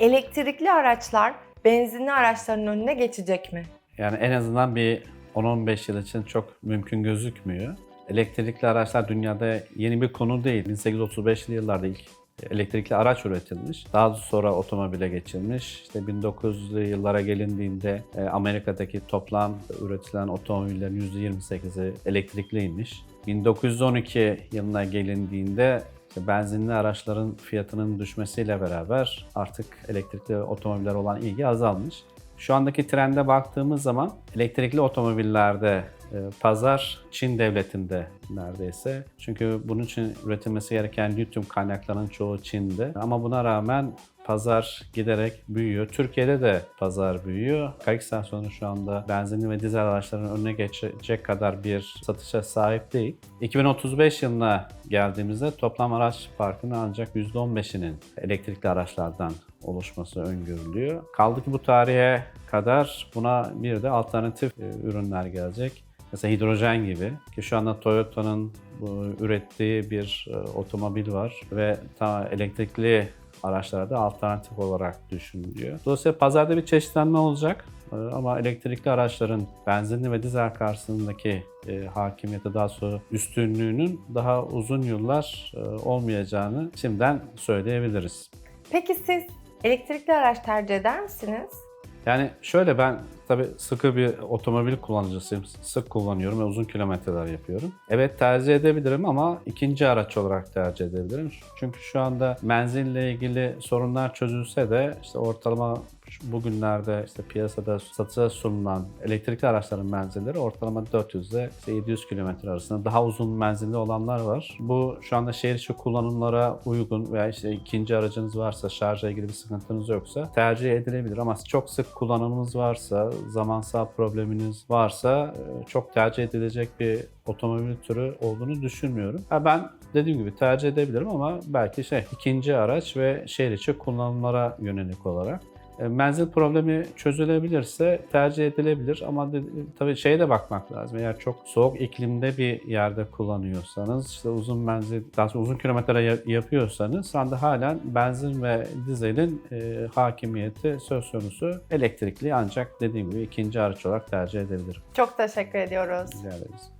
Elektrikli araçlar benzinli araçların önüne geçecek mi? Yani en azından bir 10-15 yıl için çok mümkün gözükmüyor. Elektrikli araçlar dünyada yeni bir konu değil. 1835'li yıllarda ilk elektrikli araç üretilmiş. Daha sonra otomobile geçilmiş. İşte 1900'lü yıllara gelindiğinde e, Amerika'daki toplam üretilen otomobillerin %28'i elektrikliymiş. 1912 yılına gelindiğinde benzinli araçların fiyatının düşmesiyle beraber artık elektrikli otomobiller olan ilgi azalmış. Şu andaki trende baktığımız zaman elektrikli otomobillerde e, pazar Çin devletinde neredeyse. Çünkü bunun için üretilmesi gereken lityum kaynaklarının çoğu Çin'de. Ama buna rağmen pazar giderek büyüyor. Türkiye'de de pazar büyüyor. Kayık istasyonu şu anda benzinli ve dizel araçların önüne geçecek kadar bir satışa sahip değil. 2035 yılına geldiğimizde toplam araç parkının ancak %15'inin elektrikli araçlardan oluşması öngörülüyor. Kaldı ki bu tarihe kadar buna bir de alternatif e, ürünler gelecek. Mesela hidrojen gibi ki şu anda Toyota'nın ürettiği bir e, otomobil var ve ta elektrikli araçlara da alternatif olarak düşünülüyor. Dolayısıyla pazarda bir çeşitlenme olacak E, ama elektrikli araçların benzinli ve dizel karşısındaki e, hakimiyeti daha sonra üstünlüğünün daha uzun yıllar e, olmayacağını şimdiden söyleyebiliriz. Peki siz elektrikli araç tercih eder misiniz? Yani şöyle ben tabii sıkı bir otomobil kullanıcısıyım. Sık kullanıyorum ve uzun kilometreler yapıyorum. Evet tercih edebilirim ama ikinci araç olarak tercih edebilirim. Çünkü şu anda menzille ilgili sorunlar çözülse de işte ortalama bugünlerde işte piyasada satışa sunulan elektrikli araçların menzilleri ortalama 400 ile işte 700 kilometre arasında daha uzun menzilli olanlar var. Bu şu anda şehir içi kullanımlara uygun veya işte ikinci aracınız varsa şarjla ilgili bir sıkıntınız yoksa tercih edilebilir ama çok sık kullanımınız varsa, zamansal probleminiz varsa e, çok tercih edilecek bir otomobil türü olduğunu düşünmüyorum. Ha ben dediğim gibi tercih edebilirim ama belki şey ikinci araç ve şehir içi kullanımlara yönelik olarak. E, Menzil problemi çözülebilirse tercih edilebilir ama de, tabii şeye de bakmak lazım. Eğer çok soğuk iklimde bir yerde kullanıyorsanız, işte uzun menzil, daha uzun kilometre ya- yapıyorsanız, anda halen benzin ve dizelin e, hakimiyeti söz konusu elektrikli ancak dediğim gibi ikinci araç olarak tercih edebilirim. Çok teşekkür ediyoruz. Rica ederiz.